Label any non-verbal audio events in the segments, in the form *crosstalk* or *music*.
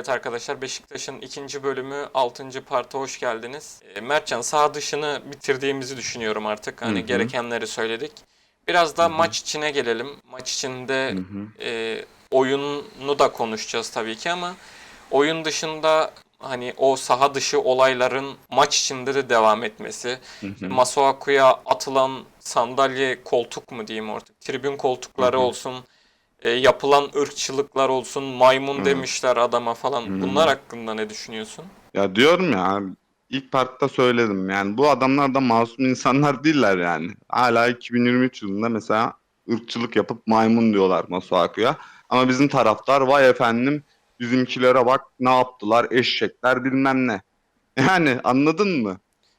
Evet arkadaşlar Beşiktaş'ın ikinci bölümü 6. parta hoş geldiniz. E, Mertcan sağ dışını bitirdiğimizi düşünüyorum artık. Hani Hı hı. gerekenleri söyledik. Biraz da maç içine gelelim. Maç içinde e, oyunu da konuşacağız tabii ki ama oyun dışında hani o saha dışı olayların maç içinde de devam etmesi. Masuaku'ya atılan sandalye koltuk mu diyeyim artık tribün koltukları Hı hı. olsun e, yapılan ırkçılıklar olsun maymun Hı. demişler adama falan Hı. bunlar hakkında ne düşünüyorsun? Ya diyorum ya ilk partta söyledim yani bu adamlar da masum insanlar değiller yani. Hala 2023 yılında mesela ırkçılık yapıp maymun diyorlar Masuaku'ya. Ama bizim taraftar vay efendim bizimkilere bak ne yaptılar eşekler bilmem ne. *laughs* Yani anladın mı?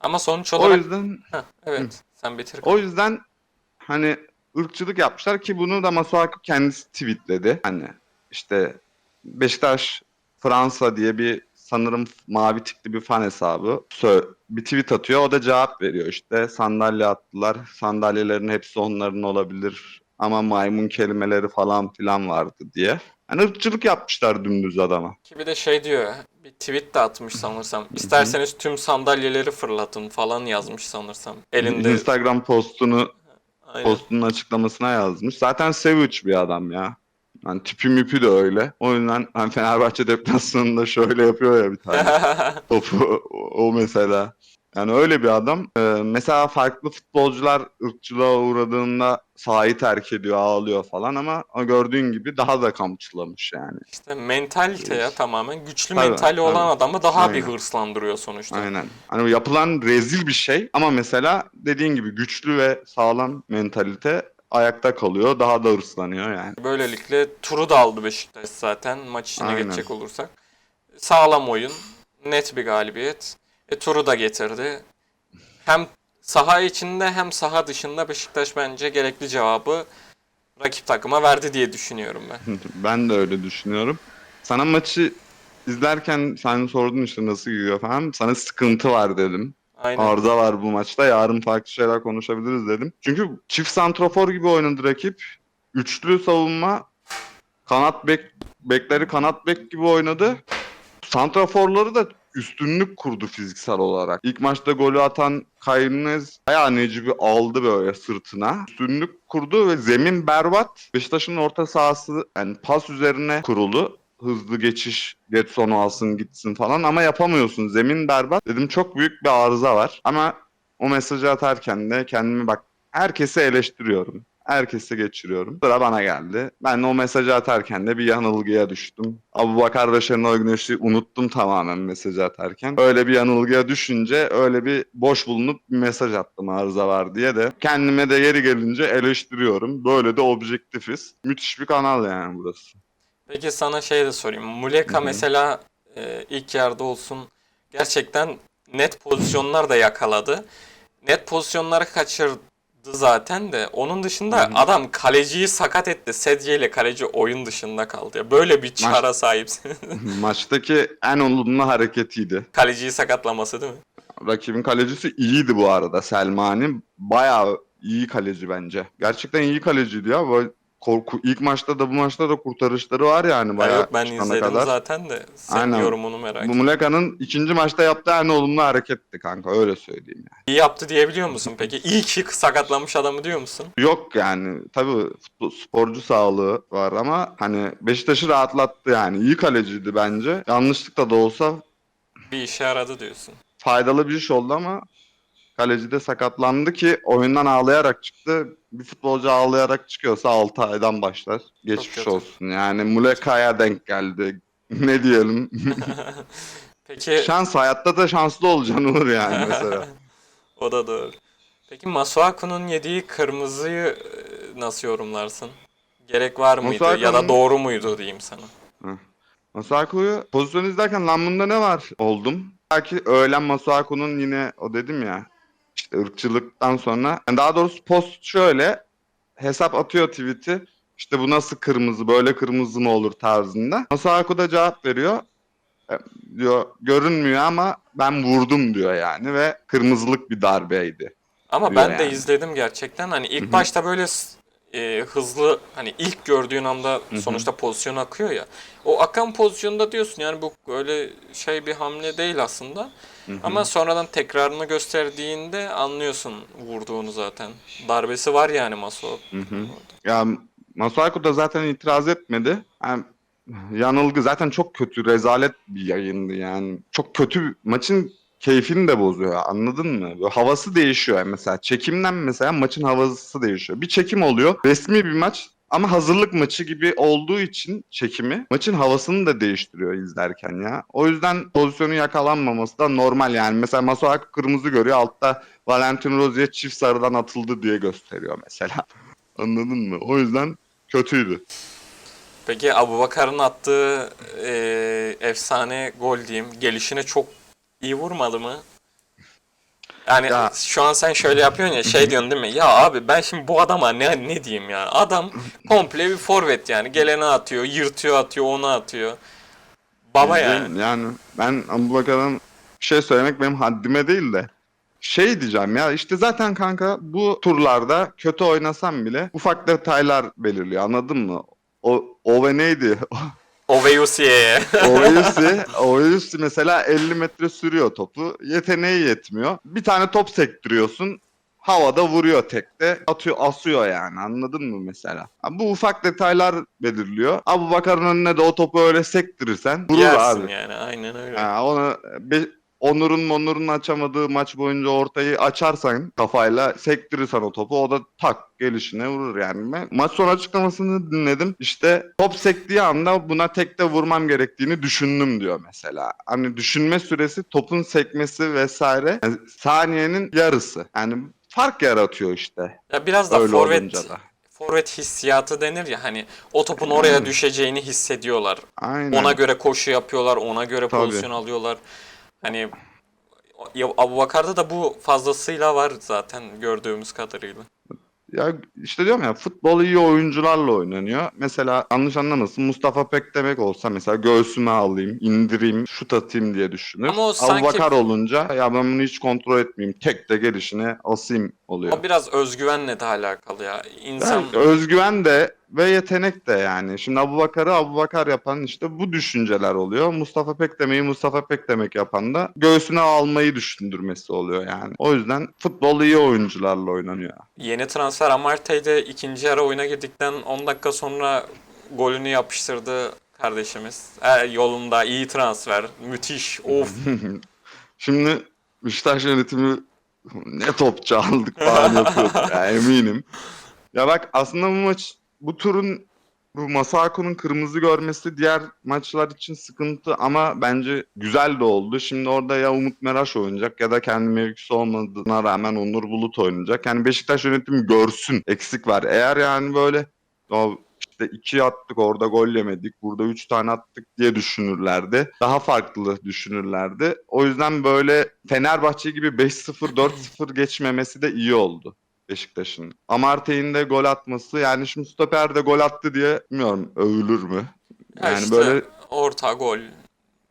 Ama sonuç O olarak yüzden Heh, evet sen bitir. o yüzden hani ırkçılık yapmışlar ki bunu da Masuaku kendisi tweetledi. Hani işte Beşiktaş Fransa diye bir sanırım mavi tikli bir fan hesabı sö- bir tweet atıyor. O da cevap veriyor işte sandalye attılar. Sandalyelerin hepsi onların olabilir ama maymun kelimeleri falan filan vardı diye. Yani ırkçılık yapmışlar dümdüz adama. Ki bir de şey diyor bir tweet de atmış sanırsam. İsterseniz tüm sandalyeleri fırlatın falan yazmış sanırsam. Elinde Instagram postunu Aynen. postunun açıklamasına yazmış. Zaten savage bir adam ya. Yani tipi mipi de öyle. O yüzden hani Fenerbahçe deplasmanında şöyle yapıyor ya bir tane *laughs* topu o, o mesela. Yani öyle bir adam. Ee, mesela farklı futbolcular ırkçılığa uğradığında sahayı terk ediyor, ağlıyor falan ama gördüğün gibi daha da kamçılamış yani. İşte mentalite ya tamamen. Güçlü Tabii, mentali olan adamı daha bir Aynen. hırslandırıyor sonuçta. Aynen. Hani yapılan rezil bir şey ama mesela dediğin gibi güçlü ve sağlam mentalite ayakta kalıyor. Daha da hırslanıyor yani. Böylelikle turu da aldı Beşiktaş zaten maç içine Aynen. geçecek olursak. Sağlam oyun, net bir galibiyet. E, turu da getirdi. Hem saha içinde hem saha dışında Beşiktaş bence gerekli cevabı rakip takıma verdi diye düşünüyorum ben. *laughs* Ben de öyle düşünüyorum. Sana maçı izlerken sen sordun işte nasıl gidiyor falan. Sana sıkıntı var dedim. Aynen. Arıza var bu maçta. Yarın farklı şeyler konuşabiliriz dedim. Çünkü çift santrofor gibi oynadı rakip. Üçlü savunma. Kanat bek bekleri kanat bek gibi oynadı. Santraforları da üstünlük kurdu fiziksel olarak. İlk maçta golü atan Kaynez bayağı Necip'i aldı böyle sırtına. Üstünlük kurdu ve zemin berbat. Beşiktaş'ın orta sahası yani pas üzerine kurulu. Hızlı geçiş, Getson'u alsın gitsin falan ama yapamıyorsun. Zemin berbat. Dedim çok büyük bir arıza var. Ama o mesajı atarken de kendimi bak herkesi eleştiriyorum. Herkesi geçiriyorum. Sıra bana geldi. Ben o mesajı atarken de bir yanılgıya düştüm. Abu Bakar ve Şenol Güneş'i unuttum tamamen mesajı atarken. Öyle bir yanılgıya düşünce öyle bir boş bulunup bir mesaj attım arıza var diye de. Kendime de yeri gelince eleştiriyorum. Böyle de objektifiz. Müthiş bir kanal yani burası. Peki sana şey de sorayım. Muleka Hı hı. mesela e, ilk yarıda olsun gerçekten net pozisyonlar da yakaladı. Net pozisyonları kaçırdı zaten de. Onun dışında Hı hı. adam kaleciyi sakat etti. Sedye ile kaleci oyun dışında kaldı. Ya Böyle bir çara sahipsin. Maçtaki en olumlu hareketiydi. Kaleciyi sakatlaması değil mi? Rakibin kalecisi iyiydi bu arada Selmani. Bayağı iyi kaleci bence. Gerçekten iyi kaleciydi ya. Böyle korku ilk maçta da bu maçta da kurtarışları var yani Ya bayağı yok ben izledim kadar. zaten de. Senin Aynen. yorumunu merak ettim. Muleka'nın ikinci maçta yaptığı en olumlu hareketti kanka öyle söyleyeyim yani. İyi yaptı diyebiliyor musun peki? İyi ki sakatlanmış adamı diyor musun? Yok yani tabii futbol, sporcu sağlığı var ama hani Beşiktaş'ı rahatlattı yani. İyi kaleciydi bence. Yanlışlıkla da olsa Bir işe yaradı diyorsun. faydalı bir iş oldu ama kaleci de sakatlandı ki oyundan ağlayarak çıktı. Bir futbolcu ağlayarak çıkıyorsa 6 aydan başlar. Geçmiş kötü. olsun. Yani Muleka'ya denk geldi. *laughs* ne diyelim? *laughs* Peki Şans hayatta da şanslı olacaksın Uğur yani mesela. *laughs* O da doğru. Peki Masuaku'nun yediği kırmızıyı e, nasıl yorumlarsın? Gerek var mıydı ya da Masuaku'nun- doğru muydu diyeyim sana. Masuaku'yu pozisyon izlerken lan bunda ne var oldum. Belki öğlen Masuaku'nun yine o dedim ya işte ırkçılıktan sonra yani daha doğrusu post şöyle hesap atıyor tweet'i işte bu nasıl kırmızı böyle kırmızı mı olur tarzında. Masuaku da cevap veriyor. E, diyor görünmüyor ama ben vurdum diyor yani ve kırmızılık bir darbeydi. Ama ben de yani. izledim gerçekten. Hani ilk başta böyle e, hızlı hani ilk gördüğün anda sonuçta pozisyon akıyor ya. O akan pozisyonda diyorsun yani bu öyle şey bir hamle değil aslında. Ama sonradan tekrarını gösterdiğinde anlıyorsun vurduğunu zaten. Darbesi var yani Masuaku. Hı hı. Ya Masuaku da zaten itiraz etmedi. Yani yanılgı zaten çok kötü, rezalet bir yayındı yani. Çok kötü maçın keyfini de bozuyor anladın mı? Böyle havası değişiyor yani mesela. Çekimden mesela maçın havası değişiyor. Bir çekim oluyor. Resmi bir maç ama hazırlık maçı gibi olduğu için çekimi maçın havasını da değiştiriyor izlerken ya. O yüzden pozisyonun yakalanmaması da normal yani. Mesela Masuaku kırmızı görüyor. Altta Valentin Rozier çift sarıdan atıldı diye gösteriyor mesela. *laughs* Anladın mı? O yüzden kötüydü. Peki Abubakar'ın attığı e, efsane gol diyeyim gelişine çok iyi vurmadı mı? Yani Ya- şu an sen şöyle yapıyorsun ya şey diyorsun değil mi? Ya abi ben şimdi bu adama ne ne diyeyim ya? Adam komple bir forvet yani. Geleni atıyor, yırtıyor atıyor, onu atıyor. Baba yani. Yani ben Abubakar'ın bir şey söylemek benim haddime değil de şey diyeceğim ya işte zaten kanka bu turlarda kötü oynasam bile ufak detaylar belirliyor anladın mı? O, o ve neydi? *laughs* Oveyusi'ye. Oyusi, Oyusi mesela 50 metre sürüyor topu. Yeteneği yetmiyor. Bir tane top sektiriyorsun. Havada vuruyor tekte. Atıyor, asıyor yani. Anladın mı mesela? Bu ufak detaylar belirliyor. Abu Bakar'ın önüne de o topu öyle sektirirsen vurur Yersin abi. yani aynen öyle. Ha, onu be- Onur'un Monur'un açamadığı maç boyunca ortayı açarsan kafayla sektirirsen o topu o da tak gelişine vurur yani. Ben maç sonu açıklamasını dinledim. İşte top sektiği anda buna tekte vurmam gerektiğini düşündüm diyor mesela. Hani düşünme süresi topun sekmesi vesaire yani saniyenin yarısı. Yani fark yaratıyor işte. Ya biraz da Öyle forvet da. forvet hissiyatı denir ya hani o topun oraya düşeceğini hissediyorlar. Aynen. Ona göre koşu yapıyorlar, ona göre Tabii. pozisyon alıyorlar. Hani ya Abubakar'da da bu fazlasıyla var zaten gördüğümüz kadarıyla. Ya işte diyorum ya futbol iyi oyuncularla oynanıyor. Mesela yanlış anlamasın Mustafa Pek demek olsa mesela göğsüme alayım, indireyim, şut atayım diye düşünür. Ama o sanki- Abubakar olunca ya ben bunu hiç kontrol etmeyeyim. Tek de gelişine asayım oluyor. O biraz özgüvenle de alakalı ya. İnsan Yani özgüven de ve yetenek de yani. Şimdi Abubakar'ı Abubakar yapan işte bu düşünceler oluyor. Mustafa Pek demeyi Mustafa Pek demek yapan da göğsüne almayı düşündürmesi oluyor yani. O yüzden futbol iyi oyuncularla oynanıyor. yeni transfer Amartey de ikinci yarı oyuna girdikten 10 dakika sonra golünü yapıştırdı kardeşimiz. E, yolunda iyi transfer. Müthiş. Of. *laughs* Şimdi Beşiktaş yönetimi ne topçu aldık falan yapıyordu ya *laughs* eminim. Ya bak aslında bu maç bu turun bu Masuaku'nun kırmızı görmesi diğer maçlar için sıkıntı ama bence güzel de oldu. Şimdi orada ya Umut Meraş oynayacak ya da kendi mevkisi olmadığına rağmen Onur Bulut oynayacak. Yani Beşiktaş yönetimi görsün eksik var. Eğer yani böyle o işte iki attık orada gol yemedik. Burada üç tane attık diye düşünürlerdi. Daha farklı düşünürlerdi. O yüzden böyle Fenerbahçe gibi 5-0 4-0 geçmemesi de iyi oldu. Beşiktaş'ın. Amartey'in de gol atması yani şimdi stoper de gol attı diye bilmiyorum övülür mü? Ya Yani işte böyle orta gol.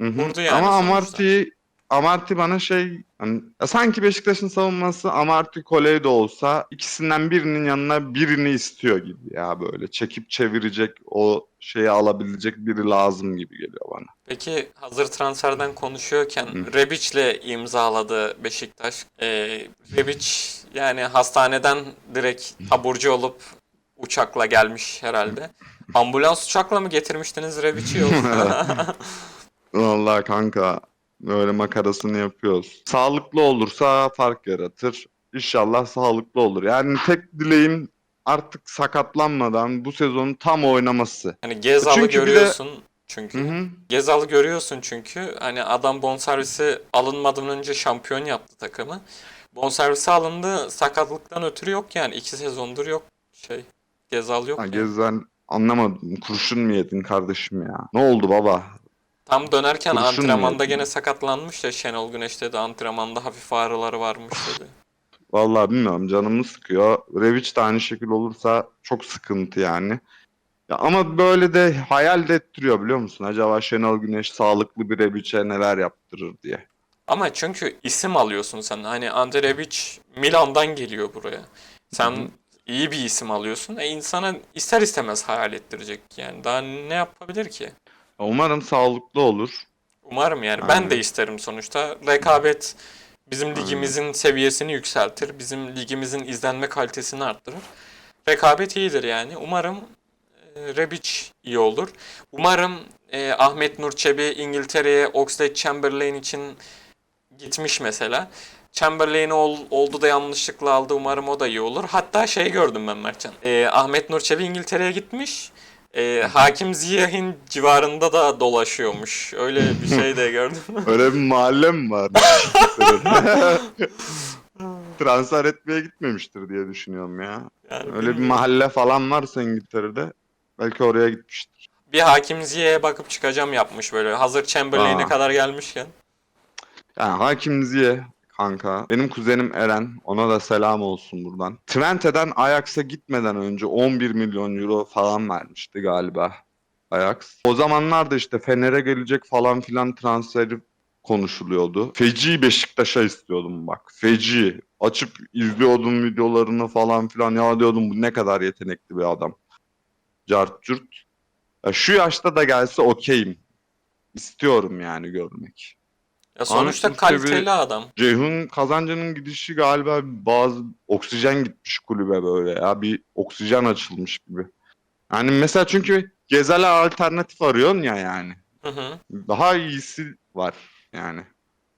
Hı hı. Vurdu yani Ama sonuçta. Amarty bana şey hani, sanki Beşiktaş'ın savunması Amarty Koley de olsa ikisinden birinin yanına birini istiyor gibi ya böyle çekip çevirecek o şeyi alabilecek biri lazım gibi geliyor bana. Peki hazır transferden konuşuyorken Hı. Rebic'le imzaladı Beşiktaş. Ee, Rebic yani hastaneden direkt taburcu olup uçakla gelmiş herhalde. Ambulans uçakla mı getirmiştiniz Rebic'i yoksa? *laughs* Vallahi kanka böyle makarasını yapıyoruz. Sağlıklı olursa fark yaratır. İnşallah sağlıklı olur. Yani tek dileğim artık sakatlanmadan bu sezonun tam oynaması. hani Gezal'ı Çünkü bir de- görüyorsun çünkü. Hı hı. Gezal'ı görüyorsun çünkü. Hani adam bonservisi alınmadan önce şampiyon yaptı takımı. Bonservisi alındı sakatlıktan ötürü yok yani. iki sezondur yok şey. Gezal yok. Ha, yani. Gezen anlamadım. Kurşun mu yedin kardeşim ya? Ne oldu baba? Tam dönerken Kurşun mu antrenmanda yedin? gene sakatlanmış ya Şenol Güneş dedi antrenmanda hafif ağrıları varmış dedi. Vallahi bilmiyorum canımı sıkıyor. Revic de aynı şekilde olursa çok sıkıntı yani. Ya ama böyle de hayal de ettiriyor biliyor musun? Acaba Şenol Güneş sağlıklı bir Revic'e neler yaptırır diye. Ama çünkü isim alıyorsun sen. Hani Ante Rebic Milan'dan geliyor buraya. Sen Hı hı. iyi bir isim alıyorsun. E insana ister istemez hayal ettirecek yani. Daha ne yapabilir ki? Umarım sağlıklı olur. Umarım yani. Ben Aynen. de isterim sonuçta. Rekabet bizim ligimizin seviyesini yükseltir. Bizim ligimizin izlenme kalitesini arttırır. Rekabet iyidir yani. Umarım e, Rebic iyi olur. Umarım e, Ahmet Nur Çebi İngiltere'ye Oxlade Chamberlain için gitmiş mesela. Chamberlain ol, oldu da yanlışlıkla aldı. Umarım o da iyi olur. Hatta şey gördüm ben Mertcan. E, Ahmet Nur Çebi İngiltere'ye gitmiş. E, Hakim Ziyah'in civarında da dolaşıyormuş. Öyle bir şey de gördüm. *laughs* Öyle bir mahalle mi var? *laughs* Transfer etmeye gitmemiştir diye düşünüyorum ya. Yani Öyle bir mahalle falan varsa İngiltere'de belki oraya gitmiştir. Bir Hakim Ziyah'e bakıp çıkacağım yapmış böyle. Hazır Chamberlain'e Aa. kadar gelmişken. Yani Hakim Ziye kanka. Benim kuzenim Eren. Ona da selam olsun buradan. Twente'den Ajax'a gitmeden önce 11 milyon euro falan vermişti galiba Ajax. O zamanlarda işte Fener'e gelecek falan filan transferi konuşuluyordu. Feci Beşiktaş'a istiyordum bak. Feci. Açıp izliyordum videolarını falan filan. Ya diyordum bu ne kadar yetenekli bir adam. Cart cürt. Ya şu yaşta da gelse okeyim. İstiyorum yani görmek. Ya sonuçta Çebi- kaliteli adam. Ceyhun Kazancı'nın gidişi galiba bazı oksijen gitmiş kulübe böyle ya. Bir oksijen açılmış gibi. Yani mesela çünkü Gezel'e alternatif arıyorsun ya yani. Hı hı. Daha iyisi var yani.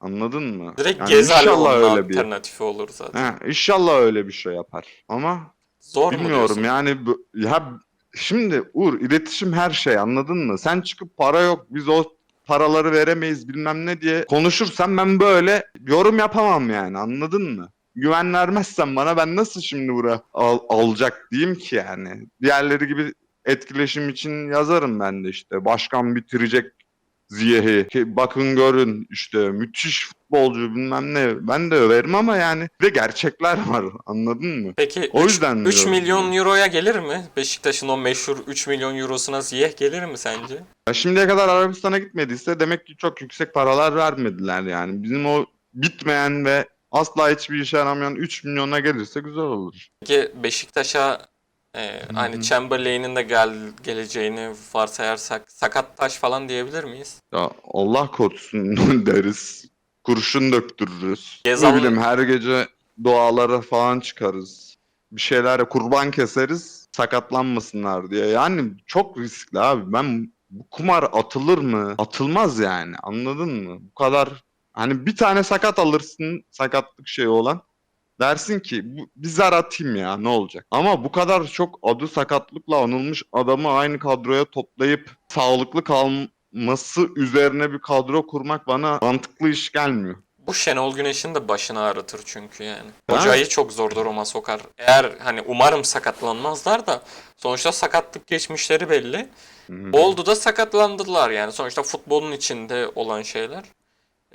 Anladın mı? Direkt yani Gezel inşallah onun öyle bir. alternatifi olur zaten. He, inşallah öyle bir şey yapar. Ama Zor mu bilmiyorum diyorsun? yani bu- ya şimdi Uğur iletişim her şey anladın mı? Sen çıkıp para yok biz o paraları veremeyiz bilmem ne diye konuşursan ben böyle yorum yapamam yani anladın mı? Güven vermezsen bana ben nasıl şimdi bura al, alacak diyeyim ki yani. Diğerleri gibi etkileşim için yazarım ben de işte. Başkan bitirecek Ziyeh'i. Bakın görün işte müthiş futbolcu bilmem ne. Ben de överim ama yani bir de gerçekler var anladın mı? Peki O 3, yüzden 3 diyorum. milyon euroya gelir mi? Beşiktaş'ın o meşhur 3 milyon eurosuna Ziyeh gelir mi sence? Ya şimdiye kadar Arabistan'a gitmediyse demek ki çok yüksek paralar vermediler yani. Bizim o bitmeyen ve asla hiçbir işe yaramayan 3 milyona gelirse güzel olur. Peki Beşiktaş'a e, hani hı. Chamberlain'in de gel geleceğini varsayarsak sakat taş falan diyebilir miyiz? Ya Allah korusun *laughs* deriz. Kurşun döktürürüz. Gezal- Ne bileyim her gece doğalara falan çıkarız. Bir şeylere kurban keseriz sakatlanmasınlar diye. Yani çok riskli abi. Ben bu kumar atılır mı? Atılmaz yani. Anladın mı? Bu kadar hani bir tane sakat alırsın sakatlık şeyi olan. Dersin ki bu, bir zar atayım ya ne olacak? Ama bu kadar çok adı sakatlıkla anılmış adamı aynı kadroya toplayıp sağlıklı kalması üzerine bir kadro kurmak bana mantıklı iş gelmiyor. Bu Şenol Güneş'in de başını ağrıtır çünkü yani. Hocayı çok zor duruma sokar. Eğer hani umarım sakatlanmazlar da sonuçta sakatlık geçmişleri belli. Oldu da sakatlandılar yani. Sonuçta futbolun içinde olan şeyler.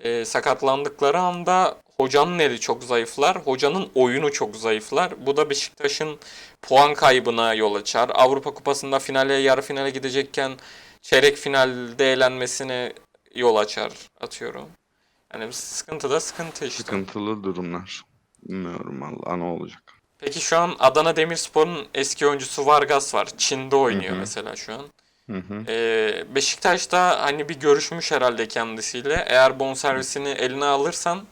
Ee, sakatlandıkları anda hocanın eli çok zayıflar. Hocanın oyunu çok zayıflar. Bu da Beşiktaş'ın puan kaybına yol açar. Avrupa Kupası'nda finale, yarı finale gidecekken çeyrek finalde eğlenmesine yol açar atıyorum. Yani sıkıntı da sıkıntı işte. Sıkıntılı durumlar. Bilmiyorum Allah ne olacak. Peki şu an Adana Demirspor'un eski oyuncusu Vargas var. Çin'de oynuyor Hı hı. mesela şu an. Hı hı. Ee, Beşiktaş'ta hani bir görüşmüş herhalde kendisiyle. Eğer bonservisini eline alırsan,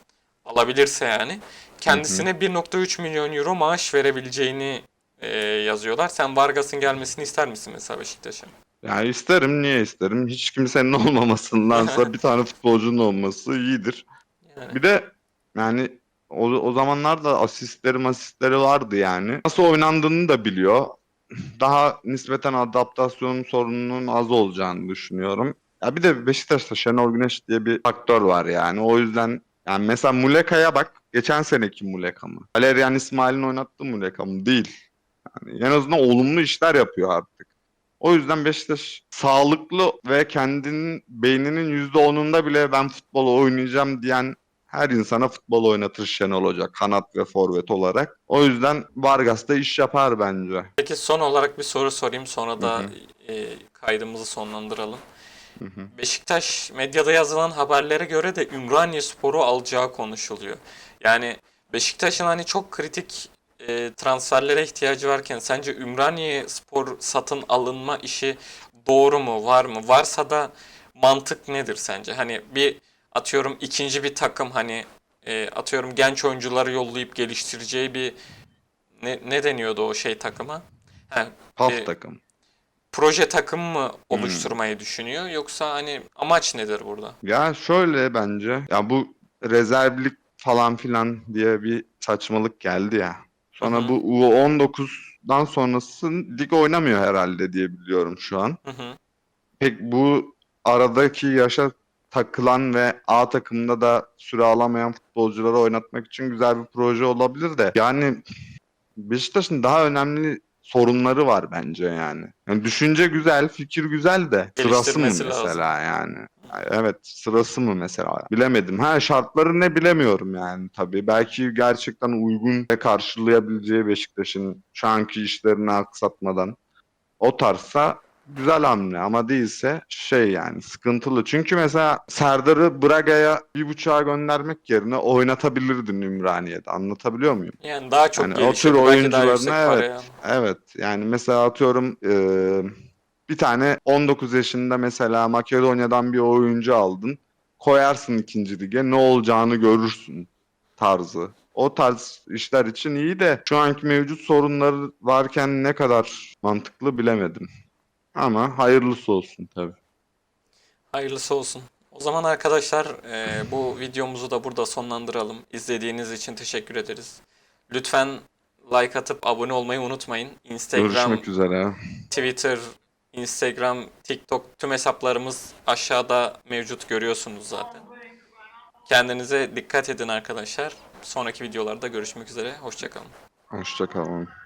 alabilirse yani, kendisine 1.3 milyon euro maaş verebileceğini e, yazıyorlar. Sen Vargas'ın gelmesini ister misin mesela Beşiktaş'a? Yani isterim niye isterim? Hiç kimsenin *laughs* olmamasındansa bir tane futbolcunun olması iyidir. Yani Bir de yani o, o zamanlarda asistleri masistleri vardı yani. Nasıl oynandığını da biliyor. Daha nispeten adaptasyon sorununun az olacağını düşünüyorum. Ya bir de Beşiktaş'ta Şenol Güneş diye bir faktör var yani. O yüzden yani mesela Muleka'ya bak. Geçen seneki Muleka mı? Valerian İsmail'in oynattığı Muleka mı? Değil. Yani en azından olumlu işler yapıyor artık. O yüzden Beşiktaş sağlıklı ve kendinin beyninin %10'unda bile ben futbol oynayacağım diyen her insana futbol oynatır Şenol Hoca kanat ve forvet olarak. O yüzden Vargas da iş yapar bence. Peki son olarak bir soru sorayım sonra da Hı e, kaydımızı sonlandıralım. Hı hı. Beşiktaş medyada yazılan haberlere göre de Ümraniye Spor'u alacağı konuşuluyor. Yani Beşiktaş'ın hani çok kritik e, transferlere ihtiyacı varken sence Ümraniye Spor satın alınma işi doğru mu, var mı? Varsa da mantık nedir sence? Hani bir atıyorum ikinci bir takım hani e, atıyorum genç oyuncuları yollayıp geliştireceği bir ne, ne deniyordu o şey takıma? Ha, Pas e, takım. proje takım mı oluşturmayı düşünüyor yoksa hani amaç nedir burada? Ya şöyle bence ya bu rezervlik falan filan diye bir saçmalık geldi ya. Sonra Hı hı. bu U19'dan sonrası lig oynamıyor herhalde diye biliyorum şu an. Hı hı. Pek bu aradaki yaşa takılan ve A takımında da süre alamayan futbolcuları oynatmak için güzel bir proje olabilir de. Yani Beşiktaş'ın daha önemli sorunları var bence yani. Yani düşünce güzel, fikir güzel de sırası mı mesela yani? Ay, Evet, sırası mı mesela? Bilemedim. Ha şartları ne bilemiyorum yani tabii. Belki gerçekten uygun ve karşılayabileceği Beşiktaş'ın şu anki işlerini aksatmadan o tarzsa güzel hamle ama değilse şey yani sıkıntılı. Çünkü mesela Serdar'ı Braga'ya bir buçuğa göndermek yerine oynatabilirdin Ümraniye'de. Anlatabiliyor muyum? Yani daha çok Yani o gelişirdi, tür oyuncularına paraya. Evet yani mesela atıyorum eee, bir tane 19 yaşında mesela Makedonya'dan bir oyuncu aldın. Koyarsın ikinci lige ne olacağını görürsün tarzı. O tarz işler için iyi de şu anki mevcut sorunları varken ne kadar mantıklı bilemedim. Ama hayırlısı olsun tabii. Hayırlısı olsun. O zaman arkadaşlar e, bu videomuzu da burada sonlandıralım. İzlediğiniz için teşekkür ederiz. Lütfen like atıp abone olmayı unutmayın. Instagram, Görüşmek üzere. Twitter, Instagram, TikTok tüm hesaplarımız aşağıda mevcut görüyorsunuz zaten. Kendinize dikkat edin arkadaşlar. Sonraki videolarda görüşmek üzere. Hoşçakalın. Hoşçakalın.